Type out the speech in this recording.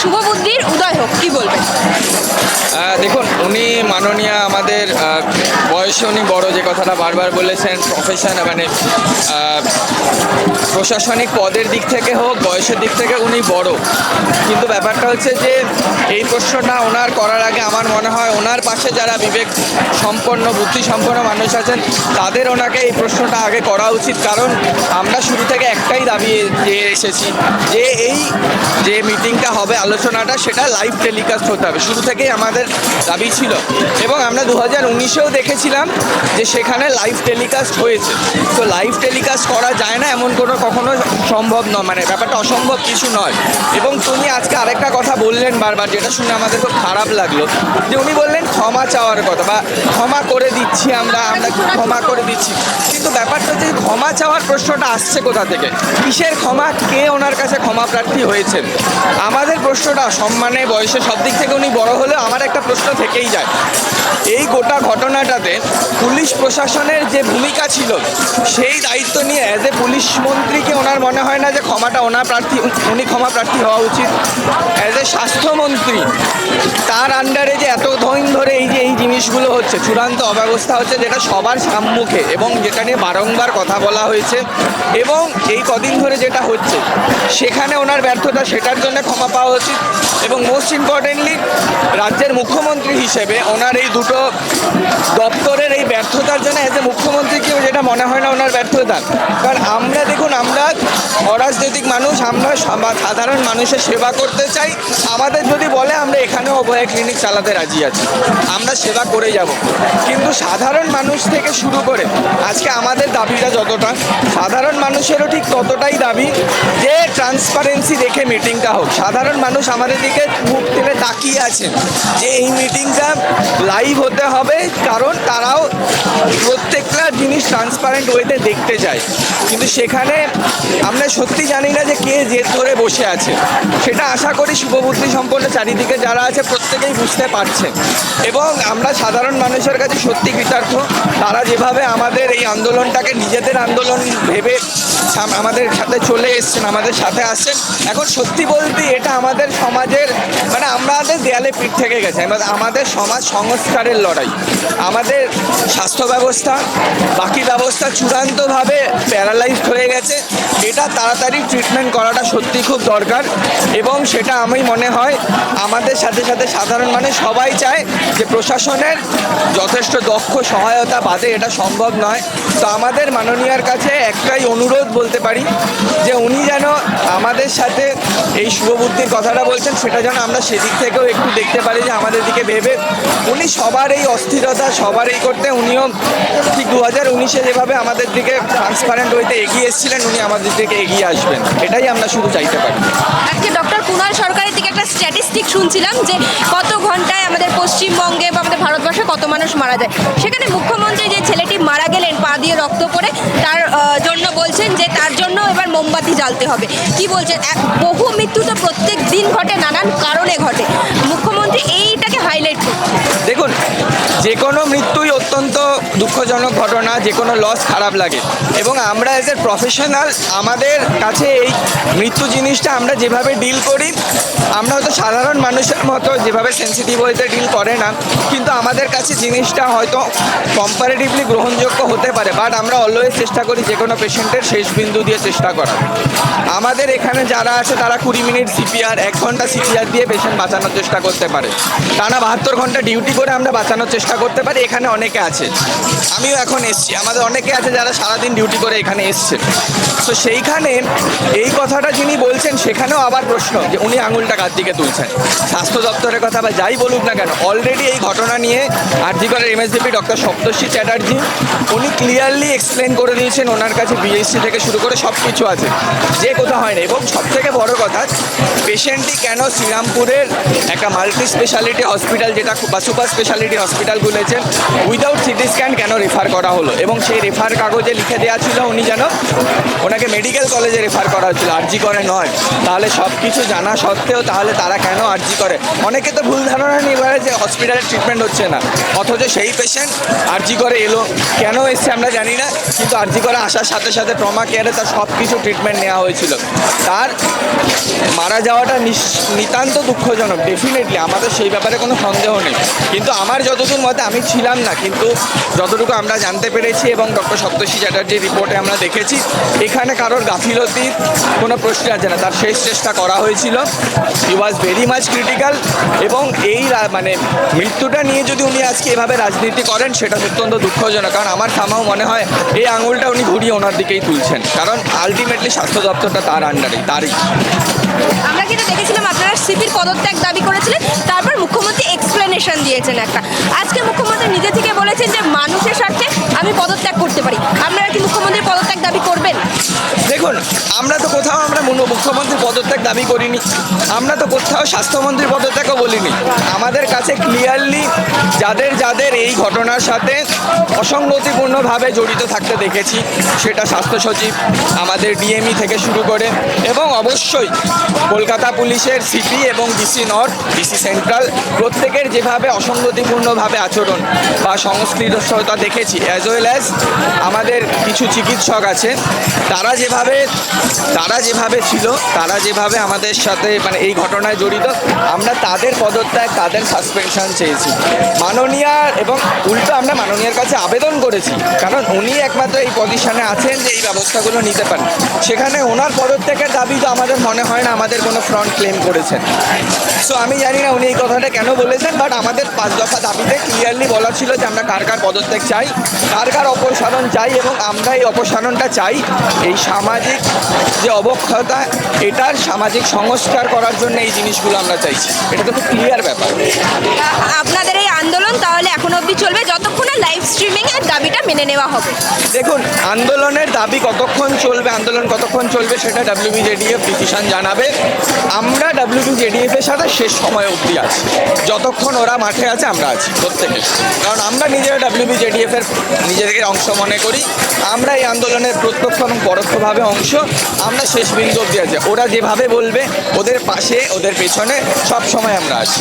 শুভবুদ্ধির উদয় হোক, কি বলবেন দেখুন, উনি মাননীয় আমাদের বয়সে উনি বড়, যে কথাটা বারবার বলেছেন প্রফেশন মানে প্রশাসনিক পদের দিক থেকে হোক, বয়সের দিক থেকে উনি বড়। কিন্তু ব্যাপারটা হচ্ছে যে, এই প্রশ্নটা ওনার করার আগে আমার মনে হয় ওনার পাশে যারা বিবেক সম্পন্ন, বুদ্ধি সম্পন্ন মানুষ আছেন, তাদের ওনাকে এই প্রশ্নটা আগে করা উচিত। কারণ আমরা শুরু থেকে একটাই দাবি দিয়ে এসেছি, যে এই যে মিটিংটা হবে আলোচনাটা সেটা লাইভ টেলিকাস্ট হতে হবে। শুরু থেকেই আমাদের দাবি ছিল। এবং আমরা দু হাজার উনিশেও দেখেছিলাম যে সেখানে লাইভ টেলিকাস্ট হয়েছে। তো লাইভ টেলিকাস্ট করা যায় না, এমন কোনো কখনো সম্ভব নয়। মানে ব্যাপারটা অসম্ভব কিছু নয়। এবং তুমি আজকে আরেকটা কথা বললেন বারবার, যেটা শুনে আমাদের খুব খারাপ লাগল। যে উনি বললেন, ক্ষমা চাওয়ার কথা বা, ক্ষমা করে দিচ্ছি আমরা আমরা ক্ষমা করে দিচ্ছি। কিন্তু ব্যাপারটা যে ক্ষমা চাওয়ার প্রশ্নটা আসছে কোথা থেকে? কিসের ক্ষমা? কে ওনার কাছে ক্ষমা প্রার্থী হয়েছেন? আমাদের প্রশ্নটা সম্মানে বয়সে সব দিক থেকে উনি বড় হলে আমার একটা প্রশ্ন থেকেই যায়। এই গোটা ঘটনাটাতে পুলিশ প্রশাসনের যে ভূমিকা ছিল, সেই দায়িত্ব নিয়ে অ্যাজ এ পুলিশ মন্ত্রীকে ওনার মনে হয় না যে ক্ষমাটা ওনার প্রার্থী, উনি ক্ষমা প্রার্থী হওয়া উচিত। অ্যাজ এ স্বাস্থ্যমন্ত্রী, তার আন্ডারে যে এত ধৈন ধরে এই যে এই জিনিসগুলো হচ্ছে, চূড়ান্ত অব্যবস্থা হচ্ছে যেটা সবার সম্মুখে এবং যেটা নিয়ে বারংবার কথা বলা হয়েছে এবং এই কদিন ধরে যেটা হচ্ছে, সেখানে ওনার ব্যর্থতা, সেটার জন্য ক্ষমা পাওয়া উচিত এবং মোস্ট ইম্পর্টেন্টলি রাজ্যের মুখ্যমন্ত্রী হিসেবে ওনার এই দুটো দপ্তরের এই ব্যর্থতার জন্য এজ এ মুখ্যমন্ত্রীকেও যেটা মনে হয় না ওনার ব্যর্থতা। কারণ আমরা দেখুন, আমরা অরাজনৈতিক মানুষ, আমরা সাধারণ মানুষের সেবা করতে চাই। আমাদের যদি বলে, আমরা এখানেও অভয়া ক্লিনিক চালাতে রাজি আছি। আমরা সেবা করে যাব। কিন্তু সাধারণ মানুষ থেকে শুরু করে, আজকে আমাদের দাবিটা যতটা, সাধারণ মানুষেরও ঠিক ততটাই দাবি যে ট্রান্সপারেন্সি দেখে মিটিংটা হোক। সাধারণ মানুষ আমাদের দিকে মুখ তুলে তাকিয়ে আছেন যে এই মিটিংটা লাইভ হতে হবে, কারণ তারাও প্রত্যেকটা জিনিস ট্রান্সপারেন্ট ওয়েতে দেখতে চায়। কিন্তু সেখানে আমরা সত্যি জানি না যে কে জেদ ধরে বসে আছে। সেটা আশা করি শুভবুদ্ধি সম্পন্ন চারিদিকে যারা আছে প্রত্যেকেই বুঝতে পারছেন। এবং আমরা সাধারণ মানুষের কাছে সত্যি কৃতার্থ। তারা যেভাবে আমাদের এই আন্দোলনটাকে নিজেদের আন্দোলন ভেবে আমাদের সাথে চলে এসছেন, আমাদের সাথে আসছেন এখন সত্যি বলতে এটা আমাদের সমাজের মানে আমাদের দেয়ালে পিঠ থেকে গেছে। আমাদের- সমাজ সংস্কারের লড়াই। আমাদের স্বাস্থ্য ব্যবস্থা, বাকি ব্যবস্থা চূড়ান্তভাবে প্যারালাইজড হয়ে গেছে। এটা তাড়াতাড়ি ট্রিটমেন্ট করাটা সত্যি খুব দরকার এবং সেটা আমি মনে হয় আমাদের সাথে সাথে সাধারণ মানুষ সবাই চায় যে প্রশাসনের যথেষ্ট দক্ষ সহায়তা বাদে এটা সম্ভব নয়। তো আমাদের মাননীয়ার কাছে একটাই অনুরোধ বলতে পারি যে উনি যেন আমাদের সাথে এই শুভবুদ্ধির কথাটা বলছেন, সেটা যেন আমরা সেদিক থেকেও একটু দেখতে পারি যে আমাদের দিকে ভেবে উনি সবার এই অস্থিরতা সবার এই করতে উনিও ঠিক দু হাজার উনিশে যেভাবে আমাদের দিকে ট্রান্সপারেন্ট হইতে এগিয়ে এসেছিলেন, উনি আমাদের দিকে এগিয়ে আসবেন। এটাই আমরা শুধু চাইতে পারি। আজকে ডক্টর কুণাল সরকারের থেকে একটা স্ট্যাটিস্টিক শুনছিলাম যে কত ঘন্টায় আমাদের পশ্চিমবঙ্গে বা আমাদের ভারতবর্ষে কত মানুষ মারা যায়। সেখানে মুখ্যমন্ত্রী যে ছেলেটি মারা গেলেন, পা দিয়ে রক্ত পড়ে, তার জন্য বলছেন যে তার জন্য এবার মোমবাতি জ্বালতে হবে। কি বলছেন? এক, বহু মৃত্যু তো প্রত্যেক দিন ঘটে, নানান কারণে ঘটে। মুখ্যমন্ত্রী এইটাকে হাইলাইট করছে দেখুন, যে কোনো মৃত্যুই অত্যন্ত দুঃখজনক ঘটনা, যে কোনো লস খারাপ লাগে। এবং আমরা এজ এ প্রফেশনাল আমাদের কাছে এই মৃত্যু জিনিসটা আমরা যেভাবে ডিল করি আমরা হয়তো সাধারণ মানুষের মতো যেভাবে সেন্সিটিভ হইতে ডিল করে না, কিন্তু আমাদের কাছে জিনিসটা হয়তো কম্পারেটিভলি গ্রহণযোগ্য হতে পারে বাট আমরা অলওয়েজ চেষ্টা করি যে কোনো পেশেন্টের শেষ বিন্দু দিয়ে চেষ্টা করার। আমাদের এখানে যারা আছে, তারা কুড়ি মিনিট সিপিআর এক ঘণ্টা সিপিআর দিয়ে পেশেন্ট বাঁচানোর চেষ্টা করতে পারে। টানা বাহাত্তর ঘণ্টা ডিউটি করে আমরা বাঁচানোর চেষ্টা করতে পারি, এখানে অনেকে আছে। আমিও এখন এসছি, আমাদের অনেকে আছে যারা সারাদিন ডিউটি করে এখানে এসছে। তো সেইখানে এই কথাটা যিনি বলছেন, সেখানেও আবার প্রশ্ন যে উনি আঙুলটা কার দিকে তুলছেন। স্বাস্থ্য দপ্তরের কথা বা যাই বলুক না কেন অলরেডি এই ঘটনা নিয়ে আরজি করের এমএসডিপি ডক্টর সপ্তর্ষি চ্যাটার্জি, উনি ক্লিয়ারলি এক্সপ্লেন করে দিয়েছেন ওনার কাছে বিএসসি থেকে শুরু করে সব কিছু আছে। যে কোথাও হয় না এবং সব থেকে বড় কথা পেশেন্টটি কেন শ্রীরামপুরের একটা মাল্টি স্পেশালিটি হসপিটাল যেটা বা সুপার স্পেশালিটি হসপিটাল খুলেছেন উইদাউট সিটি স্ক্যান কেন রেফার করা হলো? এবং সেই রেফার কাগজে লিখে দেওয়া ছিল উনি যেন ওনাকে মেডিকেল কলেজে রেফার করা হচ্ছিল আরজি করে নয়। তাহলে সব কিছু জানা সত্ত্বেও তাহলে তারা কেন আরজি করে? অনেকে তো ভুল ধারণা নিয়ে বেড়ায় যে হসপিটালে ট্রিটমেন্ট হচ্ছে না। অথচ সেই পেশেন্ট আরজি করে এলো। কেন এসছে আমরা জানি না, কিন্তু আরজি করে আসার সাথে সাথে ট্রমা কেয়ারে তার সব কিছু ট্রিটমেন্ট নেওয়া হয়েছিল। তার মারা যাওয়াটা নিতান্ত দুঃখজনক ডেফিনেটলি আমাদের সেই ব্যাপারে কোনো সন্দেহ নেই। কিন্তু আমার যতদূর মতে আমি ছিলাম না, কিন্তু যতটুকু আমরা জানতে পেরেছি এবং ডক্টর সপ্তর্ষি চ্যাটার্জির রিপোর্টে আমরা দেখেছি, এখানে কারোর গাফিলতির কোনো প্রশ্ন আছে না। তার শেষ চেষ্টা করা হয়েছিল। He was very much critical এবং এই মানে মৃত্যুটা নিয়ে যদি উনি আজকে এভাবে রাজনীতি করেন সেটা অত্যন্ত দুঃখজনক। কারণ আমার সামাও মনে হয় এই আঙুলটা উনি ঘুরিয়ে ওনার দিকেই তুলছেন। কারণ আলটিমেটলি স্বাস্থ্য দপ্তরটা তার আন্ডারেই তারই। আমরা কিন্তু দেখেছিলাম আপনারা সিপির পদত্যাগ দাবি করেছিলেন তারপর মুখ্যমন্ত্রী এক্সপ্লেনেশন দিয়েছেন একটা। আজকে মুখ্যমন্ত্রী নিজে থেকে বলেছেন যে মানুষের স্বার্থে আমি পদত্যাগ করতে পারি। আপনারা কি মুখ্যমন্ত্রীর পদত্যাগ দাবি করবেন? দেখুন আমরা তো কোথাও আমরা মুখ্য- মুখ্যমন্ত্রীর পদত্যাগ দাবি করিনি। আমরা তো কোথাও স্বাস্থ্যমন্ত্রীর পদত্যাগও বলিনি। আমাদের কাছে ক্লিয়ারলি যাদের যাদের এই ঘটনার সাথে অসংগতিপূর্ণভাবে জড়িত থাকতে দেখেছি, সেটা স্বাস্থ্য সচিব, আমাদের ডিএমই থেকে শুরু করে এবং অবশ্যই কলকাতা পুলিশের সিপি এবং ডিসি নর্থ ডিসি সেন্ট্রাল প্রত্যেকের যেভাবে অসংগতিপূর্ণভাবে আচরণ বা সংশ্লিষ্টতা দেখেছি অ্যাজ ওয়েল অ্যাজ আমাদের কিছু চিকিৎসক আছে, তারা যেভাবে তারা যেভাবে ছিল, তারা যেভাবে আমাদের সাথে মানে এই ঘটনায় জড়িত, আমরা তাদের পদত্যাগ, তাদের সাসপেনশন চেয়েছি। মাননীয়া এবং উল্টো আমরা মাননীয়ার কাছে আবেদন করেছি, কারণ উনি একমাত্র এই পজিশনে আছেন যে এই ব্যবস্থাগুলো নিতে পারেন। সেখানে ওনার পদত্যাগের দাবি তো আমাদের মনে হয় না, আমাদের কোনো ফ্রন্ট ক্লেম করেছেন। সো আমি জানি না উনি এই কথাটা কেন বলেছেন বাট আমাদের পাঁচ দফা দাবিতে ক্লিয়ারলি বলা ছিল যে আমরা কার কার পদত্যাগ চাই, কার কার অপসারণ চাই, এবং আমরা এই অপসারণটা চাই। এই সামাজিক যে অবক্ষতা এটার সামাজিক সংস্কার করার জন্য এই জিনিসগুলো আমরা চাইছি। এটা তো খুব ক্লিয়ার ব্যাপার। আপনাদের এই আন্দোলন তাহলে এখন অবধি চলবে? যতক্ষণ লাইভ স্ট্রিমিং দাবিটা মেনে নেওয়া হবে। দেখুন, আন্দোলনের দাবি কতক্ষণ চলবে, আন্দোলন কতক্ষণ চলবে সেটা ডাব্লিউবিজেডিএফ ডিসিশন জানাবে। আমরা ডাব্লিউবিজেডিএফ এর সাথে শেষ সময় অবধি আছি। যতক্ষণ ওরা মাঠে আছে, আমরা আছি প্রত্যেকে। কারণ আমরা নিজেরা ডাব্লিউবিজেডিএফ এর নিজেদের অংশ মনে করি। আমরা এই আন্দোলনের প্রত্যক্ষ এবং পরোক্ষভাবে অংশ। আমরা শেষ বিন্দু অবধি আছি। ওরা যেভাবে বলবে, ওদের পাশে, ওদের পেছনে সব সময় আমরা আছি।